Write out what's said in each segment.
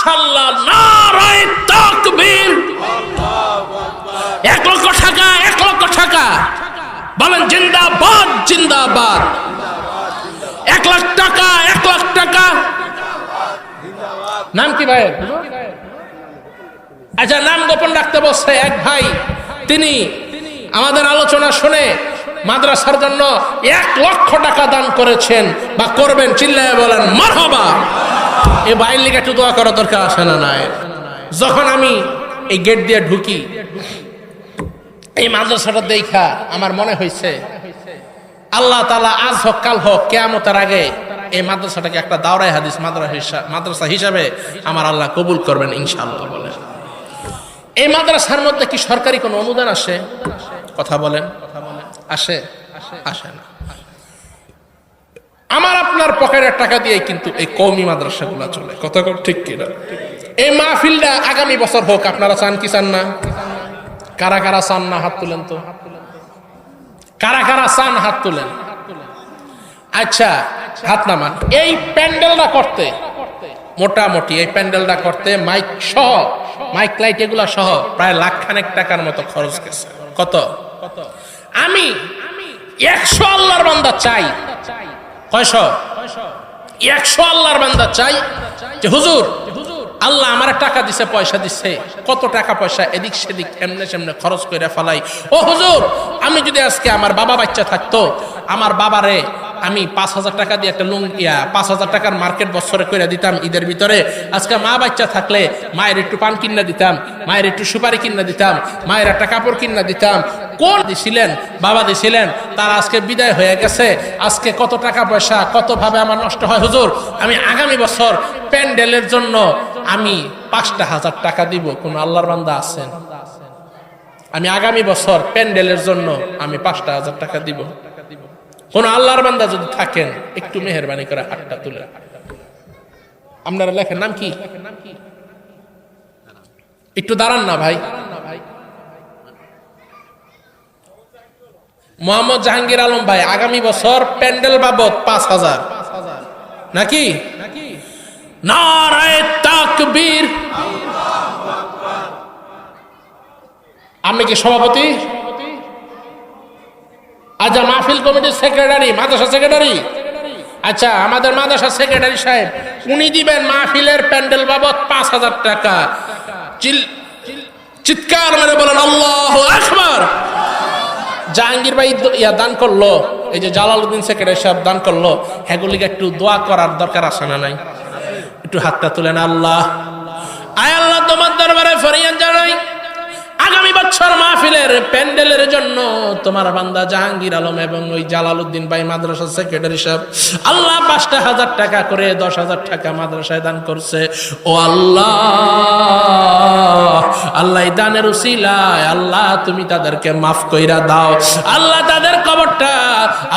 মাশাল্লাহ নারায় তাকবীর। এক লক্ষ টাকা, এক লক্ষ টাকা। বলেন, জিন্দাবাদ জিন্দাবাদ। এক লাখ টাকা, এক লাখ টাকা। নাম কি ভাই আচ্ছা নাম গোপন রাখতে বসছে এক ভাই। তিনি আমাদের আলোচনা শুনে মাদ্রাসার জন্য এক লক্ষ টাকা দান করেছেন বা করবেন, চিল্লায় বলেন, মারহাবা। এই বাইর লিগে একটু দোয়া করা দরকার আসে না নাই? যখন আমি এই গেট দিয়ে ঢুকি, এই মাদ্রাসাটা দেখা আমার মনে হয়েছে, আল্লাহ তালা আজ হোক, কাল হোক, কেয়ামতের আগে এই মাদ্রাসাটাকে একটা দাওরাই হাদিস মাদ্রাসা মাদ্রাসা হিসাবে আমার আল্লাহ কবুল করবেন ইনশাআল্লাহ বলে এই মাদ্রাসার মধ্যে কি সরকারি কোনো অনুদান আসে? কথা বলেন। আসে? আসে না। আমার আপনার পকেটের টাকা দিয়ে কিন্তু এই কৌমি মাদ্রাসাগুলো চলে। কত ঠিক কিনা? এই মাহফিলটা আগামী বছর হোক, আপনারা চান কি চান না? কারা কারা চান না হাত তুলেন তো? কারা কারা চান হাত তুলেন? আচ্ছা হাত নামান। এই প্যান্ডেলটা করতে, মোটামুটি এই প্যান্ডেলটা করতে মাইক সহ, মাইক লাইট এগুলা সহ প্রায় লাখ খানেক টাকার মতো খরচ গেছে। কত? আমি একশো আল্লাহর বান্দা চাই। কয়শ? একশো আল্লাহর বান্দা চাই যে হুজুর আল্লাহ আমার টাকা দিছে, পয়সা দিছে। কত টাকা পয়সা? এদিক সেদিক, এমনে সেমনে খরচ করে ফেলাই। ও হুজুর, আমি যদি আজকে আমার বাবা বাচ্চা থাকতো, আমার বাবারে আমি পাঁচ হাজার টাকা দিয়ে একটা লুং ইয়া, পাঁচ হাজার টাকার মার্কেট বছরে করে দিতাম ঈদের ভিতরে। আজকে মা বাচ্চা থাকলে মায়ের একটু পান কিনা দিতাম, মায়ের একটু সুপারি কিনা দিতাম, মায়ের একটা কাপড় কিনা দিতাম। কোন দিছিলেন? বাবা দিছিলেন, তার আজকে বিদায় হয়ে গেছে। আজকে কত টাকা পয়সা, কতভাবে আমার নষ্ট হয়? হুজুর, আমি আগামী বছর প্যান্ডেলের জন্য আমি পাঁচটা হাজার টাকা দিব, কোন আল্লাহর বান্দা আছেন? আমি আগামী বছর প্যান্ডেলের জন্য আমি পাঁচটা হাজার টাকা দিব। কোন আল্লাহর বান্দা যদি থাকেন, একটু মেহরবানি করে হাতটা তুলে। আপনারা লেখেন, নাম কি? একটু দাঁড়ান না ভাই। মোহাম্মদ জাহাঙ্গীর আলম ভাই, আগামী বছর প্যান্ডেল বাবদ পাঁচ হাজার। নাকি? নারায় আপনি কি সভাপতি? আচ্ছা মাহফিল কমিটির সেক্রেটারি, মাদ্রাসা সেক্রেটারি? আচ্ছা আমাদের মাদ্রাসা সেক্রেটারি সাহেব, উনি দিবেন মাহফিলের প্যান্ডেল বাবদ পাঁচ হাজার টাকা। চিৎকার মেরে বলেন, আল্লাহ জাহাঙ্গীর ভাই ইয়া, দান করল। এই যে জালালউদ্দিন সেক্রেটারি সাহেব দান করল। হ্যাগুলিকে একটু দোয়া করার দরকার আছে না নাই? একটু হাতটা তুলেন আল্লাহ। আয় আল্লাহ তোমার দরবারে ফরিয়ান জানাই। আগামী বছর মাহফিলের প্যান্ডেলের জন্য তোমার বান্দা জাহাঙ্গীর আলম এবং ওই জালালউদ্দিন ভাই মাদ্রাসা সেক্রেটারি সাহেব, আল্লাহ পাঁচটা হাজার টাকা করে দশ হাজার টাকা মাদ্রাসায় দান করছে। ও আল্লাহ আল্লাহ দানের উসিলায়, আল্লাহ তুমি তাদেরকে মাফ কইরা দাও। আল্লাহ তাদের কবরটা,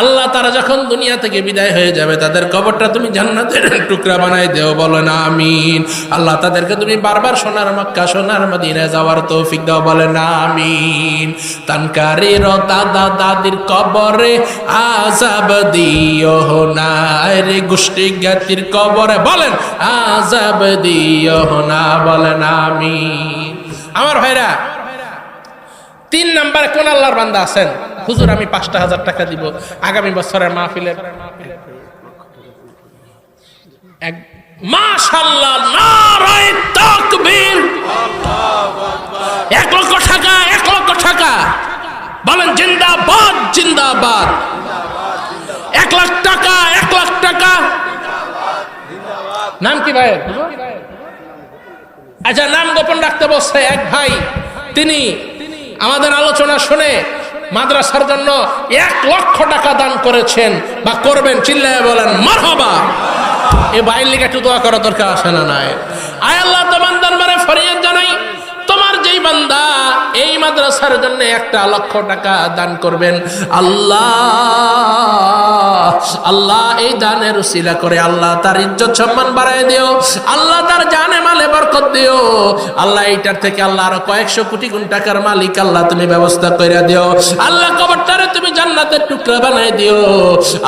আল্লাহ তারা যখন দুনিয়া থেকে বিদায় হয়ে যাবে, তাদের কবরটা তুমি জান্নাতের টুকরা বানাই দেও বলো না আমিন। আল্লাহ তাদেরকে তুমি বারবার সোনার মক্কা, সোনার মদিনায় যাওয়ার তৌফিক দাও বলে না আমিন। তানকারীর দাদা দাদির কবরে আজাব দিও না রে গোষ্ঠী জ্ঞাতির কবরে। বলেন আজাব দিও না, বলেন, আমিন। আমার ভাইরা, তিন নাম্বারে কোন আল্লাহর বান্দা আছেন? হুজুর, আমি পাঁচটা হাজার টাকা দিব। আগামী বছরের মাহফিলের মাশাল্লাহ নারায় এক লক্ষ টাকা, এক লক্ষ টাকা। বলেন এক লাখ টাকা, এক লাখ টাকা। নাম কি ভাই আচ্ছা নাম গোপন রাখতে বসছে এক ভাই। তিনি আমাদের আলোচনা শুনে মাদ্রাসার জন্য এক লক্ষ টাকা দান করেছেন বা করবেন, চিল্লায় বলেন, মারহাবা। এ বাইর লিগে একটু দোয়া করা দরকার আসে না নাই। আয় আল্লাহ, তোমার দরবারে ফরিয়াদ জানাই। তোমার যেই বান্দা এই মাদ্রাসার জন্য একটা লক্ষ টাকা দান করবেন। আল্লাহ আল্লাহ এই দানের উসিলা করে, আল্লাহ তার ইজ্জত সম্মান বাড়ায় দিও, আল্লাহ তার জানে মালে বরকত দিও। আল্লাহ এইটার থেকে আল্লাহ আরও কয়েকশো কোটি গুণ টাকার মালিক আল্লাহ তুমি ব্যবস্থা করে দিও। আল্লাহ কবরটারে তুমি জান্নাতের টুকরা বানাই দিও।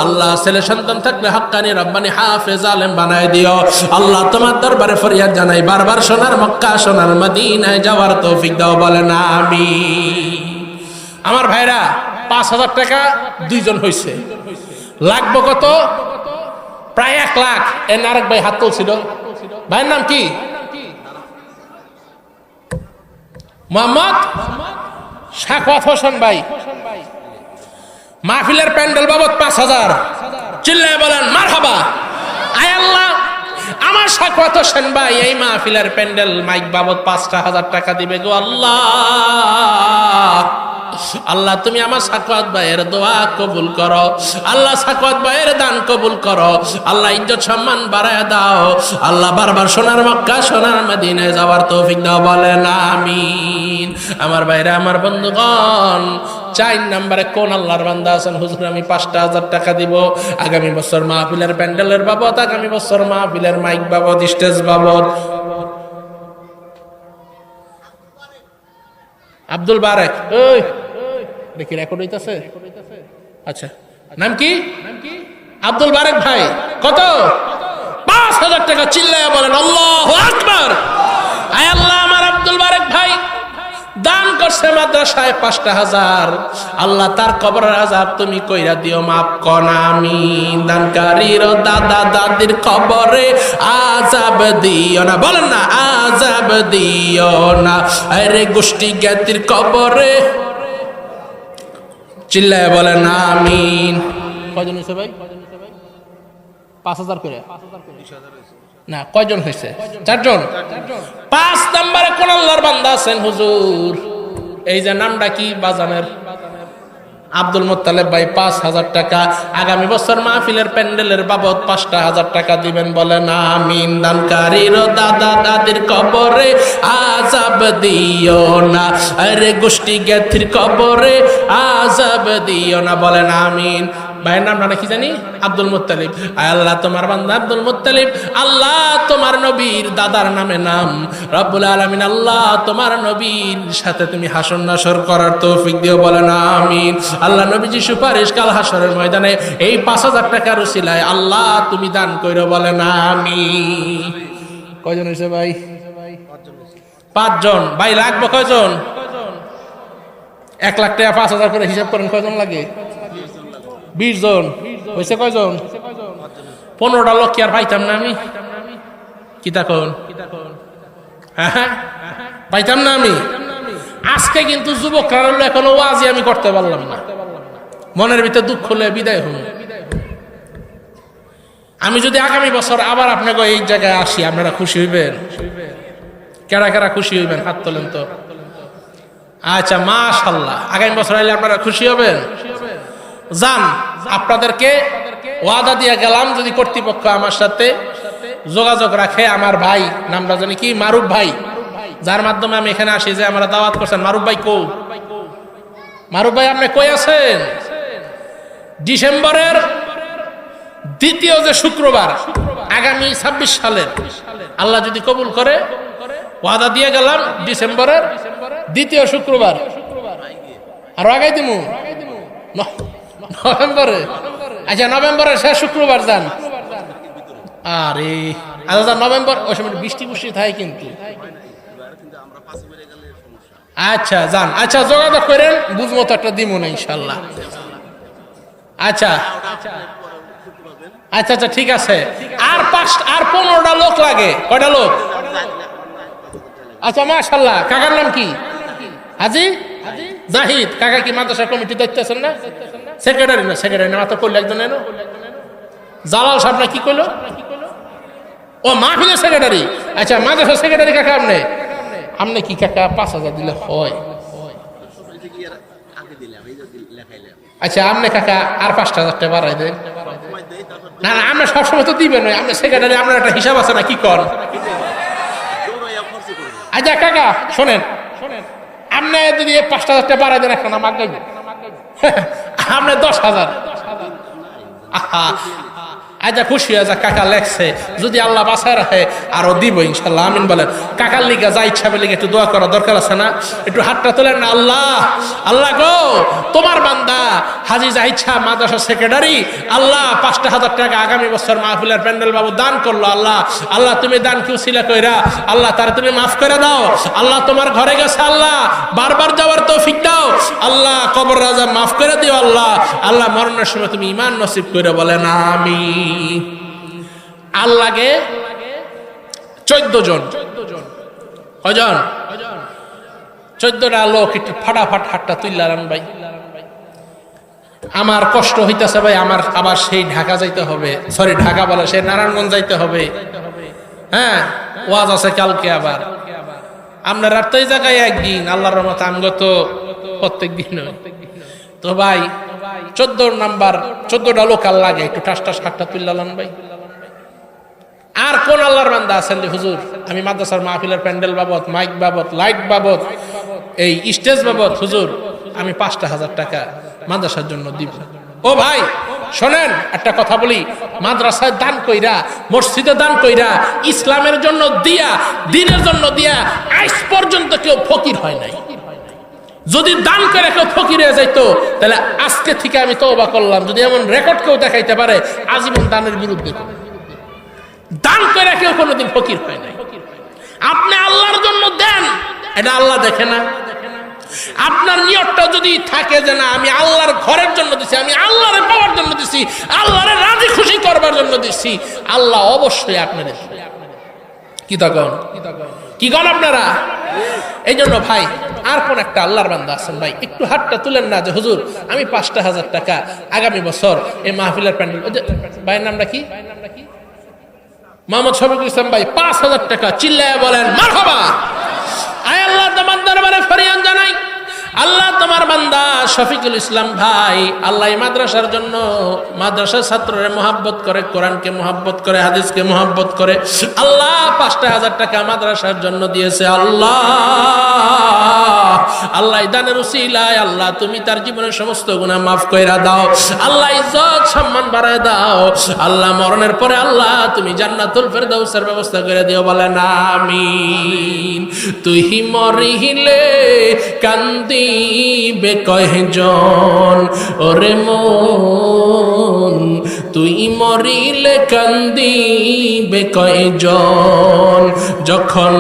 আল্লাহ ছেলে সন্তান থাকলে হাক্কানি, রব্বানি, হাফেজ, আলেম বানাই দিও। আল্লাহ তোমার দরবারে ফরিয়াদ জানাই, বারবার সোনার মক্কা, সোনার মদিনায় যাওয়ার তৌফিক দাও, বলেন আমি আমার ভাইরা, পাঁচ হাজার টাকা দুইজন হয়েছে লাগবো কত? প্রায় এক লাখ। এর আরেক ভাই হাত তুলছিল। ভাইয়ের নাম কি? মোহাম্মদ শাকওয়াত হোসেন ভাই। মাহফিলের প্যান্ডেল বাবদ পাঁচ হাজার। চিল্লায় বলেন মার হাবা আয় আমার শাকওয়াত হোসেন ভাই, এই মাহফিলের প্যান্ডেল, মাইক বাবদ পাঁচটা হাজার টাকা দিবে গো আল্লাহ। আল্লাহ, তুমি আমার সাকওয়াত ভাইয়ের দোয়া কবুল করো। আল্লাহ, সাকওয়াত ভাইয়ের দান কবুল করো। আল্লাহ, ইজ্জত সম্মান বাড়ায় দাও। আল্লাহ, বারবার সোনার মক্কা, সোনার মদিনায় যাওয়ার তৌফিক দাও, বলেন আমিন। আমার ভাইরা, আমার বন্ধুগণ চার নাম্বারে কোন আল্লাহর বান্দা আছেন? হুজুর, আমি পাঁচটা হাজার টাকা দিব। আগামী বছর মাহফিলের প্যান্ডেলের বাবদ, আগামী বছর মাহফিলের মাইক বাবদ, স্টেজ বাবদ। আব্দুল বারেক ওই দেখি রেকর্ড হইতাছে? আচ্ছা নাম কি? আব্দুল বারেক ভাই, কত? পাঁচ হাজার টাকা চিল্লায় বলেন, আল্লাহ আকবার। আয় আল্লাহ দান করছে মাদ্রাসায় পাঁচটা হাজার। আল্লাহ তার কবরের আজাব তুমি কইরা দিও মাপ কন আমি। দানকারীর দাদা দাদির কবরে আজাব দিও না। বলেন না আজাব দিও না। আরে গোষ্ঠী জ্ঞাতির কবরে। চিল্লায় বলেন আমিন। কয়জন হয়েছে ভাই? পাঁচ হাজার করে। না, কয়জন হয়েছে? চারজন? পাঁচ নাম্বারে কোন আল্লাহর বান্দা আছেন হুজুর। এই যে নামটা কি বাজানের? আব্দুল মোত্তালেব ভাই, পাঁচ হাজার টাকা। আগামী বছর মাহফিলের প্যান্ডেলের বাবদ পাঁচটা হাজার টাকা দিবেন বলেন, আমিন। দানকারীর দাদা দাদির কবরে আজাব দিও না। আরে গোষ্ঠী জ্ঞাতির কবরে আজাব দিও না। বলেন, আমিন। ভাইয়ের নাম নামটা কি জানি? Abdul Muttalib. আয় আল্লাহ তোমার বান্দা আব্দুল মুত্তালিব। আল্লাহ তোমার নবীর দাদার নামে নাম। রব্বুল আলামিন, আল্লাহ তোমার নবীর সাথে তুমি হাসন নাসর করার তৌফিক দিও না আমিন। আল্লাহ নবীজি সুপারিশ কাল হাসরের ময়দানে এই পাঁচ হাজার টাকার উসিলায় আল্লাহ তুমি দান কইরো না আমি কয়জন হয়েছে ভাই? পাঁচজন। ভাই, লাগবে কয়জন? এক লাখ টাকা পাঁচ হাজার করে হিসাব করেন, কয়জন লাগে? বিশ জন। হয়েছে কয়জন? পনেরোটা লোক আর পাইতাম না আমি? কি তখন হ্যাঁ? পাইতাম না আমি? আজকে কিন্তু যুবকরা এখনও ওয়াজি আমি করতে পারলাম না। মনের ভিতরে দুঃখ হলে বিদায় হন আমি যদি আগামী বছর আবার আপনাকে এই জায়গায় আসি, আপনারা খুশি হইবেন? কেরা কেরা খুশি হইবেন? হাত তোলেন তো। আচ্ছা মাশাল্লাহ আগামী বছর আইলে আপনারা খুশি হবেন? যান আপনাদেরকে ওয়াদা দিয়ে গেলাম যদি কর্তৃপক্ষ আমার সাথে যোগাযোগ রাখে, আমার ভাই নামটা জানি কি? মারুফ ভাই। যার মাধ্যমে আমি এখানে আসি যে আমরা দাওয়াত করছেন। মারুফ ভাই কো? মারুফ ভাই, আপনি কই আছেন? ডিসেম্বরের দ্বিতীয় যে শুক্রবার, আগামী ছাব্বিশ সালের, আল্লাহ যদি কবুল করে, ওয়াদা দিয়ে গেলাম ডিসেম্বরের দ্বিতীয় শুক্রবার। আর আগাই দিমু? নভেম্বরে। আচ্ছা নভেম্বরের শেষ শুক্রবার যান। আরে আচ্ছা নভেম্বর, ওই সময় বৃষ্টি বৃষ্টি থাকে কিন্তু। আচ্ছা যান। আচ্ছা যোগাযোগ করেন বুঝব তো একটা দিমু না, ইনশাল্লাহ। আচ্ছা। আচ্ছা আচ্ছা ঠিক আছে। আর পাঁচ আর পনেরোটা লোক লাগে। কয়টা লোক? আচ্ছা মাশাল্লাহ, কাকার নাম কি? হাজি? জাহিদ। কাকা কি মাদ্রাসা কমিটি দায়িত্ব আছেন না? সেক্রেটারি না সেক্রেটারি না মাত্র করলে একজন জালাল সাহেব না কি করল? ও, মাহফিলের সেক্রেটারি। আচ্ছা মাদ্রাসা সেক্রেটারি কাকা আপনি? আপনি কি কাকা? পাঁচ হাজার দিলে হয়। আচ্ছা আপনি কাকা আর পাঁচটা হাজার টাকা বাড়াই দেন। না না, আমরা সবসময় তো দিবেন আপনি সেক্রেটারি, আপনার একটা হিসাব আছে না, কি কর আচ্ছা কাকা, শোনেন। শোনেন আপনি যদি পাঁচটা হাজার টাকা বাড়াই দেন নাম আগাইবেন আপনি দশ হাজার। আজা খুশি হয়ে যা কাকা লেখছে। যদি আল্লাহ বাসায় রাখে, আরও দিব ইনশাল্লাহ, আমিন বলেন। কাকার লিগা যা ইচ্ছা বলে একটু দোয়া করা দরকার আছে না? একটু হাতটা তোলেন না আল্লাহ আল্লাহ গো, তোমার বান্দা, হাজি যা ইচ্ছা মাদ্রাসা সেক্রেটারি আল্লাহ, পাঁচটা হাজার টাকা আগামী বছর মাহফিলের প্যান্ডেল বাবু দান করল, আল্লাহ আল্লাহ, তুমি দান কেউ ছিলা কইরা, আল্লাহ, তারা তুমি মাফ করে দাও। আল্লাহ, তোমার ঘরে গেছে, আল্লাহ, বারবার যাওয়ার তৌফিক দাও। আল্লাহ, কবর রাজা, মাফ করে দিও, আল্লাহ আল্লাহ, মরণের সময় তুমি ইমান নসিব করে বলেন আমি আল্লাহকে চোদ্দ জন। কজন চোদ্দটা লোক একটু ফাটাফাট হাটটা তুললাম ভাই। আমার কষ্ট হইতেছে ভাই, আমার আবার সেই ঢাকা যাইতে হবে। সরি ঢাকা বলে সেই নারায়ণগঞ্জ যাইতে হবে। হ্যাঁ ওয়াজ আছে কালকে আবার। আমরা রাত্রেই জায়গায় একদিন, আল্লাহর রহমত আমগো তো প্রত্যেক দিন তো ভাই চোদ্দ নাম্বার, চোদ্দটা লোকাল লাগে, একটু টাস টাস হাটটা তুললাম ভাই। আর কোন আল্লাহর বান্দা আছেন যে হুজুর? আমি মাদ্রাসার মাহফিলের প্যান্ডেল বাবদ, মাইক বাবদ, লাইট বাবদ, এই স্টেজ বাবদ, হুজুর, আমি পাঁচটা হাজার টাকা মাদ্রাসার জন্য দিব। ও ভাই, শোনেন, একটা কথা বলি, মাদ্রাসায় দান কইরা, মসজিদে দান কইরা, ইসলামের জন্য দিয়া, দিনের জন্য দিয়া, আজ পর্যন্ত কেউ ফকির হয় নাই। যদি দান করে কেউ ফকির হয়ে যাইতো, তাহলে আজকে থেকে আমি তওবা করলাম। যদি এমন রেকর্ড কেউ দেখাইতে পারে, আজীবন দানের বিরুদ্ধে দান করে কেউ কোনোদিন ফকির হয় নাই। আপনি আল্লাহর জন্য দেন, এটা আল্লাহ দেখে না। আপনার নিয়তটা যদি থাকে যে না, আমি আল্লাহর ঘরের জন্য দিছি, আমি আল্লাহরে পাওয়ার জন্য দিছি, আল্লাহরে রাজি খুশি করবার জন্য দিছি, আল্লাহ অবশ্যই আপনার কি তখন? কি গণ আপনারা? এই জন্য ভাই, আর কোন একটা আল্লাহর বান্দা আছেন ভাই, একটু হাতটা তুলেন না যে, হুজুর, আমি পাঁচটা হাজার টাকা আগামী বছর এই মাহফিলের প্যান্ডেল ভাইয়ের নামটা কি? মোহাম্মদ শফিকুল ইসলাম ভাই, পাঁচ হাজার টাকা চিল্লায় বলেন মার হবা আয় আল্লাহ তোমার দরবারে ফরিয়ান জানাই। আল্লাহ তোমার বান্দা শফিকুল ইসলাম ভাই, আল্লাহ মাদ্রাসার জন্য মাদ্রাসার ছাত্ররে মোহাব্বত করে, কোরআনকে মোহাব্বত করে, হাদিসকে মোহাব্বত করে। আল্লাহ পাঁচটা হাজার টাকা মাদ্রাসার জন্য দিয়েছে। আল্লাহ আল্লাহ দানের উসিলায়, আল্লাহ তুমি তার জীবনের সমস্ত গুণা মাফ কইরা দাও। আল্লাহ ইজ্জত সম্মান বাড়ায় দাও। আল্লাহ মরণের পরে আল্লাহ তুমি জান্নাতুল ফেরদাউসের ব্যবস্থা করে দিও, বলেন আমিন। তুই মরিলে কান্দিবে কয়জন? ওরে মন, তুই মরিলে কান্দিবে কয়জন? যখন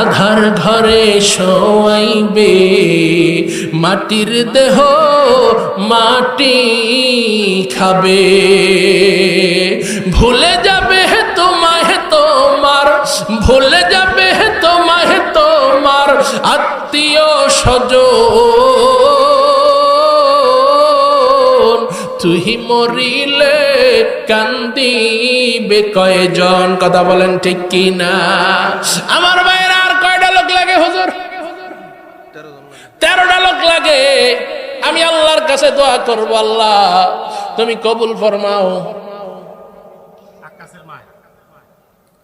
আধার ঘরে শোয়াইবে মাটির দেহ মাটি খাবে। ভুলে যাবে তোমায় তোমার, ভুলে যাবে তোমায় তোমার আত্মীয় স্বজন। তুই মরিলে কান্দিবে কয়জন? কথা বলেন ঠিক কি না আমার ভাইয়ের আর কয়টা লোক লাগে হুজুর? তেরোটা লোক লাগে। আমি আল্লাহর কাছে দোয়া করব আল্লাহ তুমি কবুল ফরমাও।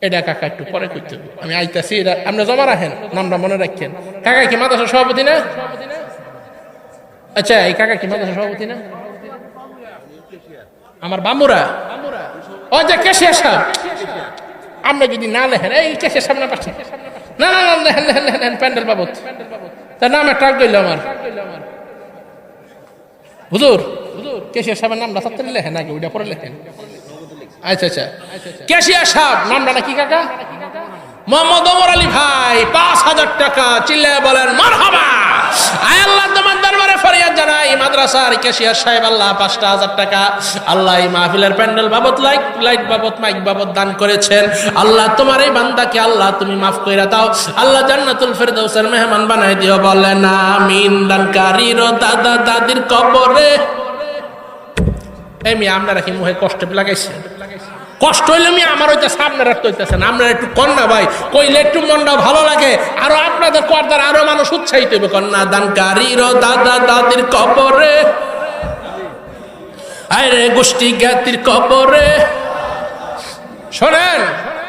এটা কাকা একটু পরে করতে আমি আইতাছি এটা আপনি জমা রাখেন নামটা মনে রাখেন। কাকা কি মাদ্রাসা সভাপতি না? আচ্ছা এই কাকা কি মাদ্রাসা সভাপতি না? আমার বামুরা? ও যে কেশিয়া সাহেব। আপনি যদি না লেখেন এই কেশিয়া সামনে পাচ্ছে না না না লেখেন লেখেন লেখেন প্যান্ডেল বাবদ। তার নাম একটা গইল আমার। হুজুর কেশিয়া সাহেবের নামটা তাতে লেখেন আগে, ওইটা পরে লেখেন। আচ্ছা আচ্ছা। কেশিয়া সাহেব, নামটা নাকি কাকা? মোহাম্মদ ওমর আলী ভাই, পাঁচ হাজার টাকা, চিল্লায় বলেন, মারহাবা! আয় আল্লাহ তোমার দরবারে ফরিয়াদ জানাই। মাদ্রাসার কেশিয়ার সাহেব, আল্লাহ পাঁচটা হাজার টাকা। আল্লাহ এই মাহফিলের প্যান্ডেল বাবদ, লাইট লাইট বাবদ, মাইক বাবদ দান করেছেন। আল্লাহ তোমার এই বান্দাকে, আল্লাহ তুমি মাফ করে দাও। আল্লাহ জান্নাতুল ফেরদৌসের মেহমান বানাই দিও, বলেন আমিন। দানকারীর দাদা দাদির কবরে। এই মেয়ে আপনারা কি মুখে কষ্ট লাগাইছে কষ্ট হইলে আমি আমার হইতে সামনে রাখতে হইতেছেন আমরা একটু কন্যা ভাই, কইলে একটু মনটা ভালো লাগে। আরও আপনাদের কর্দার আরও মানুষ উৎসাহিত হইবে। কন্যা দানকারীর দাদা দাদির কবরে। আরে গোষ্ঠী জ্ঞাতির কবরে। শোনেন,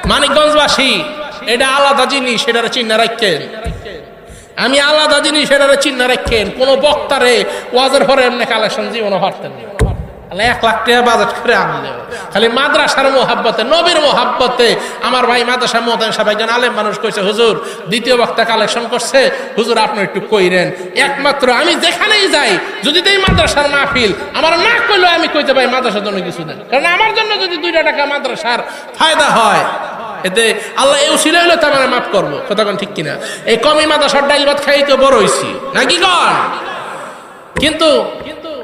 মানিকগঞ্জবাসী, এটা আলাদা জিনিস, সেটার চিহ্ন রাখেন। আমি আলাদা জিনিস, সেটার চিহ্ন রাখেন। কোন বক্তারে ওয়াজের পরে এমনি কালেকশন জীবনে পারতেন না। তাহলে এক লাখ টাকা বাজেট করে আনলে খালি মাদ্রাসার মোহাব্বতে, নবীর মোহাব্বতে। আমার ভাই মাদ্রাসা মোহতান সাহেব একজন আলেম মানুষ কইছে, হুজুর, দ্বিতীয় বক্তা কালেকশন করছে। হুজুর, আপনি একটু কইরেন। একমাত্র আমি যেখানেই যাই, যদি দেই মাদ্রাসার মাহফিল, আমার না কইলেও আমি কইতে পাই মাদ্রাসার জন্য কিছু দেন কারণ আমার জন্য যদি দুইটা টাকা মাদ্রাসার ফায়দা হয়, এতে আল্লাহ এই উসিলে হইলে তো আমার মাফ করব। কথা কোন ঠিক কিনা? এই কমি মাদ্রাসার ডাইল ভাত খাই তো বড় হইছি। নাকি কন? কিন্তু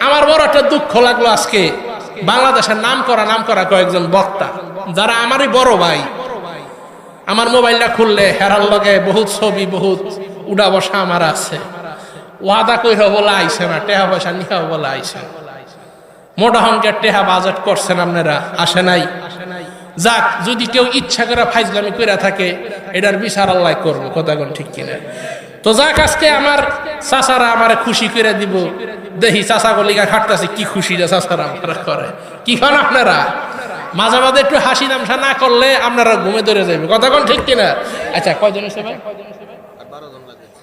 আমার বড় একটা দুঃখ লাগল আজকে। বাংলাদেশের নাম করা নাম করা কয়েকজন বক্তা, যারা আমারই বড় ভাই, আমার মোবাইলটা খুললে হেরার লগে বহুত ছবি, বহুত উড়া বসা আমার আছে। ওয়াদা কইরা বলে আইসে না, টেহা পয়সা নিহা বলে আইছে। মোটা অঙ্কের টেহা বাজেট করছেন আপনারা, আসে নাই। যাক, যদি কেউ ইচ্ছা করে ফাইজলামি কইরা থাকে, এটার বিচার আল্লাহ করব কথা কোন ঠিক কিনা। তো যাক, আজকে আমার চাচারা আমারে খুশি করে দিব। দেখি চাচা গলিকা খাটতেছে, কি খুশি যে চাচারা আমার করে। কি খান আপনারা? মাঝে মাঝে একটু হাসি নামসা না করলে আপনারা ঘুমে ধরে যাবে কোন ঠিক কিনা? আচ্ছা কয়জন হয়েছে ভাই?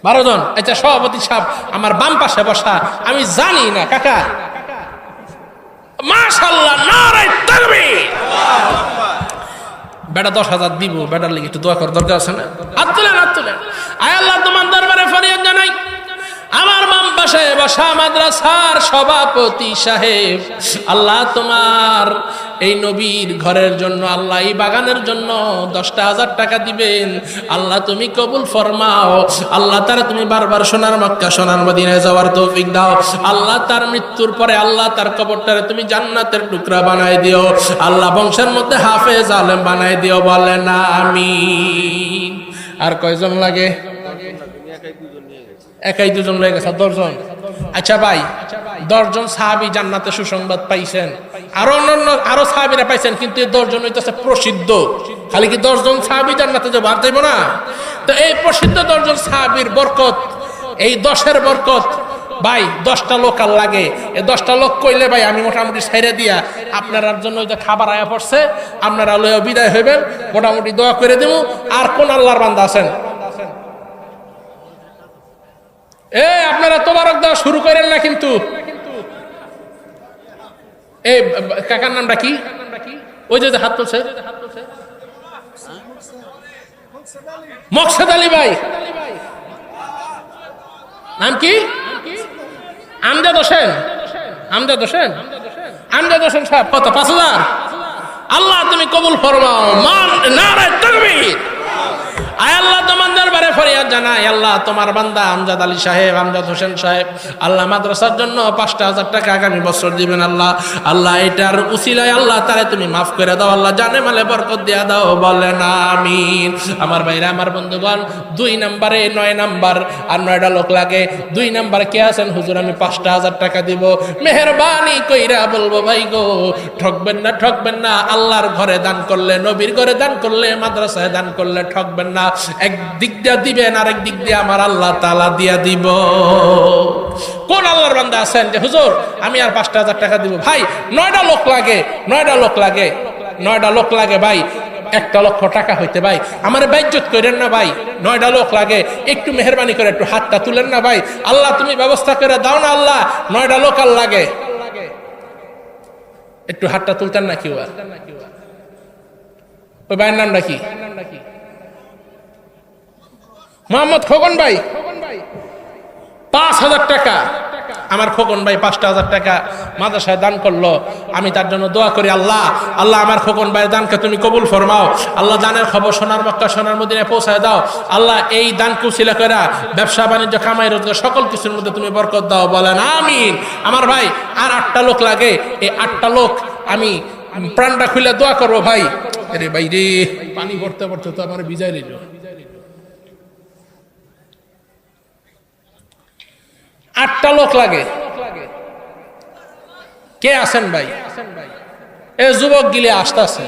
বারো জন। আচ্ছা সভাপতি সাহেব, আমার বাম পাশে বসা, আমি জানি না, কাকা। মাশাল্লাহ, নারায় তাকবীর। বেটা দশ হাজার দিব, বেটার লিগে একটু দোয়া করার দরকার আছে না? হাত তুলেন হাত তুলেন। আয় আল্লাহ তোমার দরবারে ফরিয়াদ জানাই। আমার বাম পাশে বসা মাদ্রাসার সভাপতি সাহেব। আল্লাহ তোমার এই নবীর ঘরের জন্য, আল্লাহ এই বাগানের জন্য দশটা হাজার টাকা দিবেন। আল্লাহ তুমি কবুল ফরমাও। আল্লাহ তারা তুমি বারবার সোনার মক্কা, সোনার মদিনায় যাওয়ার তৌফিক দাও। আল্লাহ তার মৃত্যুর পরে আল্লাহ তার কবরটারে তুমি জান্নাতের টুকরা বানাই দিও। আল্লাহ বংশের মধ্যে হাফেজ, আলেম বানাই দিও, বলে না আমি আর কয়জন লাগে? একাই দুজন হয়ে গেছে, দশজন। আচ্ছা ভাই, দশজন সাহাবি জান্নাতে সুসংবাদ পাইছেন। আরও অন্যান্য আরও সাহাবিরা পাইছেন, কিন্তু এই দশজন হইতেছে প্রসিদ্ধ। খালি কি দশজন সাহাবি জান্নাতে যে বার যাইব না? তো এই প্রসিদ্ধ দশজন সাহাবির বরকত, এই দশের বরকত, ভাই, দশটা লোক আর লাগে। এই দশটা লোক কইলে ভাই, আমি মোটামুটি ছেড়ে দিয়া আপনার জন্য ওই যে খাবার আয়া পড়ছে, আপনারা লয়ে বিদায় হইবেন, মোটামুটি দোয়া করে দেবো আর কোন আল্লাহর বান্দা আছেন? এ, আপনারা তোবারক দেওয়া শুরু করেন না কিন্তু। এই কাকার নামটা কি? ওই যে হাত তুলছে। মকসেদ আলী ভাই। নাম কি? আমজাদ হোসেন। আমজাদ হোসেন? আমজাদ হোসেন সাহেব, কত? পাঁচ হাজার। আল্লাহ তুমি কবুল ফরমাও। মান নারায় তকবীর। আয় আল্লাহ তোমার দরবারে ফরিয়াদ জানাই। আল্লাহ তোমার বান্দা আমজাদ আলী সাহেব, আমজাদ হোসেন সাহেব, আল্লাহ মাদ্রাসার জন্য পাঁচটা হাজার টাকা আগামী বছর দিবেন আল্লাহ। আল্লাহ এটার উসিলায় আল্লাহ তারে তুমি মাফ করে দাও। আল্লাহ জানে মালে বরকত দিয়া দাও বলে না আমিন। আমার ভাইরা, আমার বন্ধুগণ, দুই নাম্বারে নয় নাম্বার, আর নয়টা লোক লাগে, দুই নাম্বার কে আছেন? হুজুর, আমি পাঁচটা হাজার টাকা দিব। মেহরবানি কইরা বলব, ভাই গো, ঠকবেন না ঠকবেন না। আল্লাহর ঘরে দান করলে, নবীর ঘরে দান করলে, মাদ্রাসায় দান করলে ঠকবেন না। এক দিক দিয়া দিবেন, আরেক দিক দিয়ে আমার আল্লাহ তালা দিয়া দিব। কোন আল্লাহর বান্দা আছেন যে, হুজুর, আমি আর পাঁচটা হাজার টাকা দিব। ভাই নয়টা লোক লাগে নয়টা লোক লাগে নয়টা লোক লাগে ভাই, একটা লক্ষ টাকা হইতে ভাই, আমার বাইজ্জত করেন না ভাই নয়টা লোক লাগে, একটু মেহরবানি করে, একটু হাতটা তুলেন না ভাই, আল্লাহ, তুমি ব্যবস্থা করে দাও না আল্লাহ নয়টা লোক আর লাগে। একটু হাতটা তুলতেন না কেউ আর ওই ভাইয়ের নামটা কি? মোহাম্মদ খোকন ভাই, পাঁচ হাজার টাকা। আমার খোকন ভাই পাঁচটা হাজার টাকা মাদ্রাসায় দান করল। আমি তার জন্য দোয়া করি, আল্লাহ আল্লাহ আমার খোকন ভাইয়ের দানকে তুমি কবুল ফরমাও। আল্লাহ দানের খবর সোনার মক্কা, সোনার মদিনায় পৌঁছায় দাও। আল্লাহ এই দান কুশিলা করা ব্যবসা, বাণিজ্য, কামাই, রোজগার সকল কিছুর মধ্যে তুমি বরকত দাও, বলেন আমিন। আমার ভাই, আর আটটা লোক লাগে, এই আটটা লোক আমি প্রাণটা খুলে দোয়া করব ভাই। রে ভাই রে, পানি ভরতে ভরতে তো আমার বিজয় নিল আটটা লোক লাগে। কে আছেন ভাই? এ যুবক গিলে আসতেছে।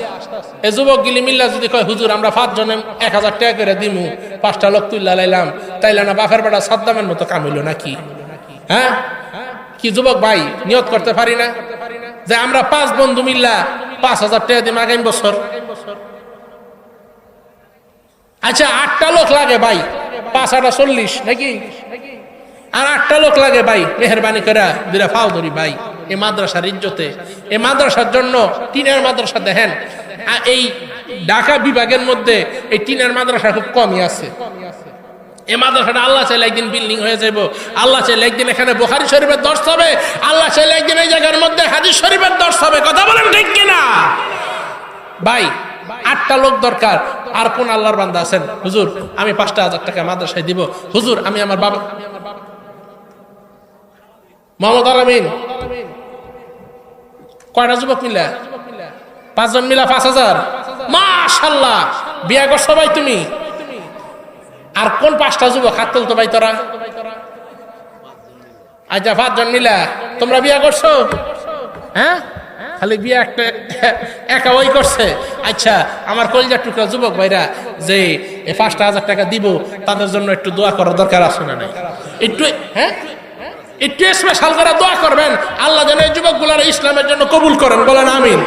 এ যুবক গিলি মিল্লা যদি কয়, হুজুর, আমরা পাঁচ জনে এক হাজার টাকা করে দিমু, পাঁচটা লোক তুল্লা লাইলাম, তাইলে না বাফের বেটা সাদ্দামের মতো কামিল নাকি? হ্যাঁ? কি যুবক ভাই, নিয়ত করতে পারি না? যে আমরা পাঁচ বন্ধু মিল্লা পাঁচ হাজার টাকা দিম আগামী বছর। আচ্ছা আটটা লোক লাগে ভাই, পাঁচ আটা চল্লিশ, নাকি? আর আটটা লোক লাগে ভাই, মেহরবানি করে দুটা ফাও ধরি ভাই এই মাদ্রাসার ইজ্জতে। এই মাদ্রাসার জন্য টিনের মাদ্রাসা দেখেন এই ঢাকা বিভাগের মধ্যে এই টিনের মাদ্রাসা খুব কমই আছে। এই মাদ্রাসাটা আল্লাহ চাইলে একদিন বিল্ডিং হয়ে যাব আল্লাহ চাইলে একদিন এখানে বোখারি শরীফের দর্শ হবে, আল্লাহ চাইলে একদিন এই জায়গার মধ্যে হাদিস শরীফের দর্শ হবে, কথা বলেন ঠিক কিনা? ভাই, আটটা লোক দরকার, আর কোন আল্লাহর বান্দা আছেন? হুজুর, আমি পাঁচটা হাজার টাকা মাদ্রাসায় দিব। হুজুর, আমি আমার বাবা মোহাম্মদ আলামিন কয়টা যুবক মিলা? পাঁচজন মিলা পাঁচ হাজার? মাশাল্লাহ, বিয়া করছ ভাই তুমি। আর কোন পাঁচটা যুবক হাত তুলতো ভাই তোরা? আচ্ছা পাঁচজন মিলা। তোমরা বিয়া করছ? হ্যাঁ? খালি বিয়ে একটা একা ওই করছে। আচ্ছা আমার কলিজার টুকরা যুবক ভাইরা, যে পাঁচটা হাজার টাকা দিব, তাদের জন্য একটু দোয়া করার দরকার আছে না নাই? একটু হ্যাঁ? একটু স্পেশাল করে দোয়া করবেন। আল্লাহ যেন এই যুবকগুলার ইসলামের জন্য কবুল করেন। বলেন আমিন।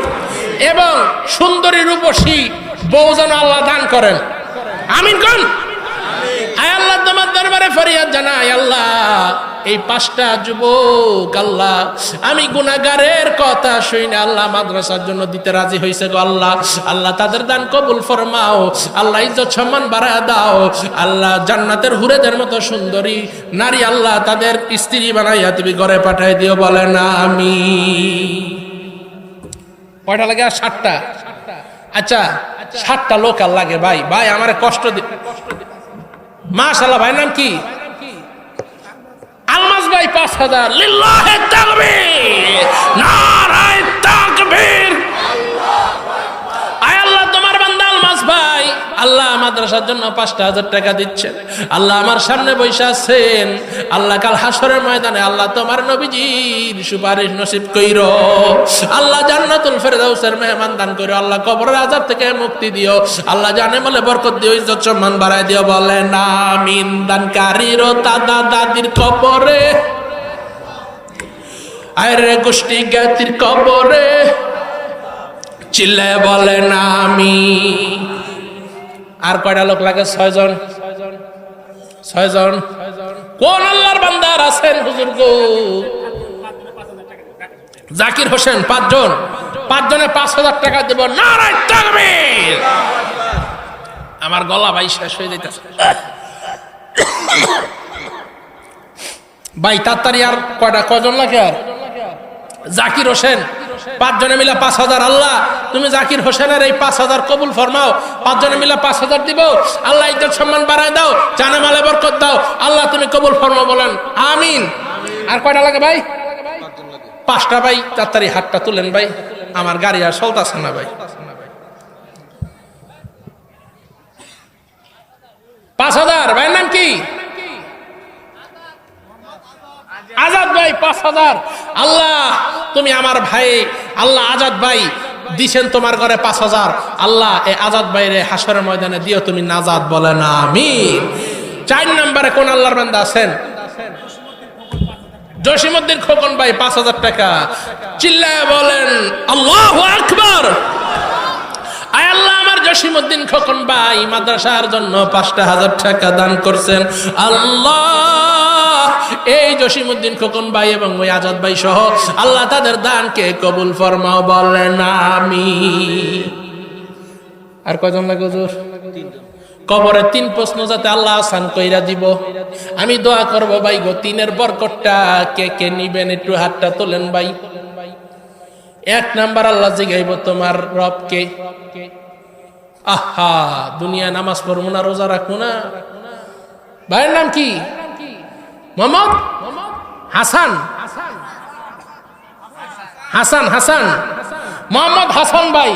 এবং সুন্দরী রূপসী বউ যেন আল্লাহ দান করেন। আমিন কোন? আয় আল্লাহ, তোমার দরবারে ফরিয়াদ জানাই আল্লাহ। এই পাঁচটা যুবক, আল্লাহ, আমি গুনাগারের কথা আল্লাহ মাদ্রাসার জন্য দিতে রাজি হয়েছে গো আল্লাহ। আল্লাহ তাদের দান কবুল ফরমাও, আল্লাহ ইজ্জত সম্মান বাড়া দাও। আল্লাহ জান্নাতের হুরেদের মতো সুন্দরী নারী আল্লাহ তাদের স্ত্রী বানাইয়া তুমি ঘরে পাঠাই দিও বলে না আমি কয়টা লাগে? আর সাতটা? আচ্ছা সাতটা লোক আর লাগে, ভাই। ভাই, আমার কষ্ট দি মাশাল্লাহ ভাই নাম কি? আলমাস ভাই পাঁচ হাজার। লিল্লাহে তাকবীর। নারায় তাকবীর আয় আল্লাহ তোমার বান্দা আলমাস ভাই আল্লাহ মাদ্রাসার জন্য পাঁচটা হাজার টাকা দিচ্ছেন। আল্লাহ আমার সামনে বসে আছেন। আল্লাহ কাল হাসরের ময়দানে আল্লাহ তোমার নবীজির সুপারিশ নসিব কইর। আল্লাহ জান্নাতুল ফেরদাউসের মেহমান দান করো আল্লাহ কবরের আজাব থেকে মুক্তি দিও। আল্লাহ জানে বলে বরকত দিও, ইজ্জত সম্মান বাড়ায় দিও বলে না মিন দানকারীর দাদা দাদির কবরে। আরে গোষ্ঠী জ্ঞাতির কবরে। চিল্লে বলে না আমি আর কয়টা লোক লাগে? ছয়জন। ছয়জন। কোন আল্লাহর বান্দার আছেন হুজুর গো? জাকির হোসেন, পাঁচজন। পাঁচজনে পাঁচ হাজার টাকা দেব। নারায় তাকবীর। আমার গলা ভাই শেষ হয়ে যাইতেছে। ভাই, তাড়াতাড়ি আর কয়টা কজন লাগে আর? জাকির হোসেন পাঁচজনে মিলে পাঁচ হাজার। আল্লাহ, তুমি জাকির হোসেনের এই পাঁচ হাজার কবুল ফরমাও। পাঁচজনে মিলে পাঁচ হাজার দিব। আল্লাহ ইজ্জত সম্মান বাড়ায় দাও জানে মালে বরকত দাও। আল্লাহ তুমি কবুল ফরমাও বলেন, আমিন। আর কয়টা লাগে ভাই? পাঁচটা ভাই তাড়াতাড়ি হাতটা তুলেন ভাই। আমার গাড়ি আর চলতেছে না ভাই। পাঁচ হাজার, ভাইয়ের নাম কি? আজাদ ভাই, পাঁচ হাজার। আল্লাহ, তুমি আমার ভাই। আল্লাহ, আজাদ ভাই, দিছেন তোমার ঘরে পাঁচ হাজার। আল্লাহ, এ আজাদ ভাইরে হাসরের ময়দানে দিও তুমি নাজাদ বলে না আমি চার নম্বরে কোন আল্লাহর বান্দা আছেন? জসিমুদ্দিন খোকন ভাই, পাঁচ হাজার টাকা। চিল্লায় বলেন, আল্লাহ আকবর। আল্লাহ, আমার জসিমুদ্দিন খোকন ভাই মাদ্রাসার জন্য পাঁচটা হাজার টাকা দান করছেন। আল্লাহ এই জসিমুদ্দিন খোকন ভাই এবং ওই আজাদ ভাই সহ আল্লাহ তাদের দানকে কবুল ফরমাও বলেন আমি আর কয়জন লাগে হুজুর? কবরের তিন প্রশ্ন যাতে আল্লাহ আসান কইরা দিব। আমি দোয়া করব, ভাই গো, তিনের বরকটটা কে কে নিবেন একটু হাতটা তোলেন, ভাই। এক নাম্বার আল্লাহ জিগাইব তোমার রবকে। আহা, দুনিয়া নামাজ পড়ব না, রোজা রাখব না। ভাইয়ের নাম কি? মোহাম্মদ হাসান। হাসান হাসান। মোহাম্মদ হাসান ভাই।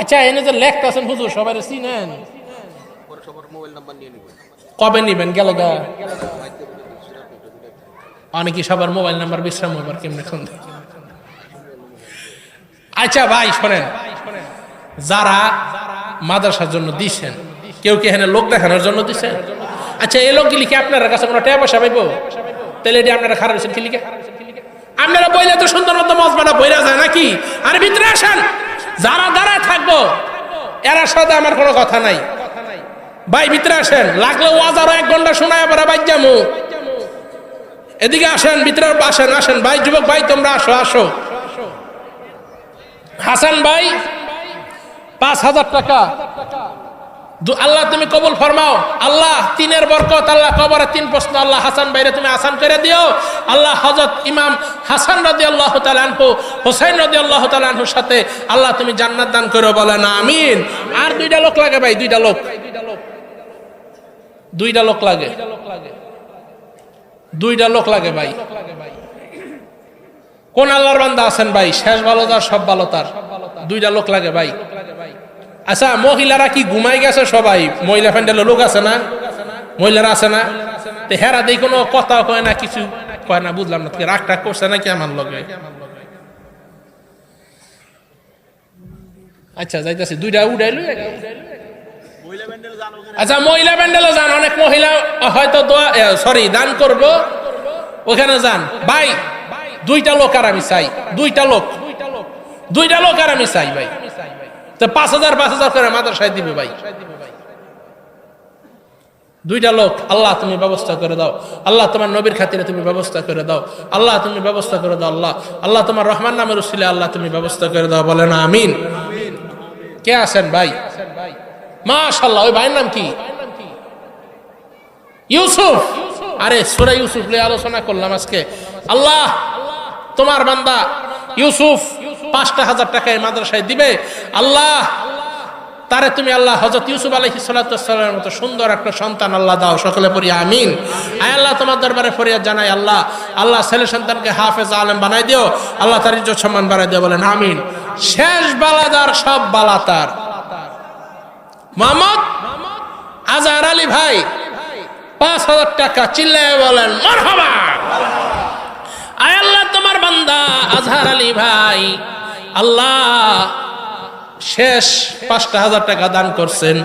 আচ্ছা এনে যে লেখতে আছেন হুজুর সবাই চিনেন? কবে নিবেন? গেল গা। অনেকে সবার মোবাইল নাম্বার, বিশ্রাম মোবাইল কেমনে আচ্ছা ভাই, শোনেন। যারা মাদ্রাসার জন্য দিছেন, কেউ কি এখানে লোক দেখানোর জন্য দিছেন? আচ্ছা এই লোকগুলি কি আপনার কাছে কোনো টাকা পয়সা পাইবো? তাহলে এটি আপনারা খারাপ হয়েছেন, কি লিখে? আপনারা বইলে তো সুন্দর মতো মজবাটা বইরা যায় নাকি? আর ভিতরে আসেন। যারা দাঁড়ায় থাকব, এরা সাথে আমার কোনো কথা নাই। ভাই, ভিতরে আসেন। লাগলে ওয়াজ আরও এক ঘণ্টা শোনায়, আবার বাইর যামু এদিকে আসেন, ভিতরে আসেন আসেন। ভাই, যুবক ভাই, তোমরা আসো আসো। হাসান ভাই, পাঁচ হাজার টাকা। আল্লাহ তুমি কবুল ফরমাও। আল্লাহ তিনের বরকত, আল্লাহ কবরে তিন প্রশ্ন, আল্লাহ হাসান ভাইরে তুমি আসান করে দিও। আল্লাহ হজরত ইমাম হাসান রাদি আল্লাহ তালানহু হোসাইন রাদি আল্লাহ তালানহুর সাথে আল্লাহ তুমি জান্নাত দান করো বলে না আমিন। আর দুইটা লোক লাগে ভাই, দুইটা লোক। দুইটা লোক লাগে। দুইটা লোক লাগে ভাই। কোন আল্লাহর বান্দা আছেন ভাই? শেষ ভালো তার, সব ভালো তার। দুইটা লোক লাগে ভাই। আচ্ছা মহিলারা কি ঘুমাই গেছে সবাই? মহিলা প্যান্ডেলে লোক আছে না? মহিলারা আছে না? তো হেরা দেই কোনো কথা কয় না, কিছু কয় না, বুঝলাম না। রাগ টাগ করছে নাকি আমার লগে? আচ্ছা যাইতেছি। দুইটা উড়াইলো আচ্ছা মহিলা প্যান্ডেলে যান, অনেক মহিলা হয়তো সরি দান করব। ওখানে যান। ভাই, দুইটা লোক আর আমি চাই। দুইটা লোক। দুইটা লোক আর আমি চাই, ভাই। তো পাঁচ হাজার পাঁচ হাজার করে মাদ্রাসায় দিবে ভাই। দুইটা লোক, আল্লাহ তুমি ব্যবস্থা করে দাও। আল্লাহ তোমার নবীর খাতিরে তুমি ব্যবস্থা করে দাও। আল্লাহ তুমি ব্যবস্থা করে দাও, আল্লাহ। আল্লাহ তোমার রহমান নামের আল্লাহ তুমি ব্যবস্থা করে দাও বলে না আমিন। কে আছেন ভাই? মাশাল্লাহ ওই ভাইয়ের নাম কি? ইউসুফ। আরে, সুরা ইউসুফ নিয়ে আলোচনা করলাম আজকে। আল্লাহ, তোমার বান্দা ইউসুফ। পাঁচটা হাজার টাকায় মাদ্রাসায় দিবে। আল্লাহ, তারে তুমি আল্লাহ হজরত ইউসুফ আলহি সাল্লামের মতো সুন্দর একটা সন্তান আল্লাহ দাও, সকলে পড়ি, আমিন। আয় আল্লাহ, তোমার দরবারে ফরিয়াদ জানাই, আল্লাহ আল্লাহ ছেলে সন্তানকে হাফেজ আলম বানাই দিও, আল্লাহ তার ইজ্জত সম্মান বানাই দিও, বলেন, আমিন। শেষ বালাদার সব বালাতার মোহাম্মদ আজহার আলী ভাই, পাঁচ হাজার টাকা চিল্লায় বলেন, মারহাবা। আয় আল্লাহ, তোমার বান্দা আজহার আলী ভাই আল্লাহ শেষ পাঁচটা হাজার টাকা দান করছেন।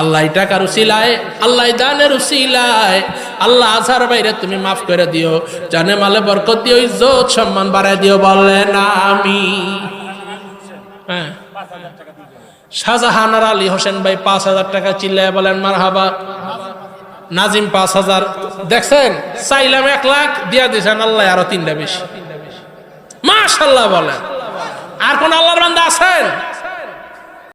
আল্লাহ টাকার উসিলায়, আল্লাহ দানের উসিলায়, আল্লাহ আজহার বাইরে তুমি মাফ করে দিও, জানে মালে বরকত দিও ইজ্জত সম্মান বাড়াই দিও বললেন আমি হ্যাঁ। শাহজাহান আর আলী হোসেন ভাই পাঁচ হাজার টাকা চিল্লায় বলেন মার হাবা নাজিম পাঁচ হাজার। দেখছেন? চাইলাম এক লাখ, দিয়া দিয়েছেন আল্লাহ আরও তিনটা বেশি। মাশাল্লাহ বলেন। আর কোন আল্লাহর বান্দা আছেন?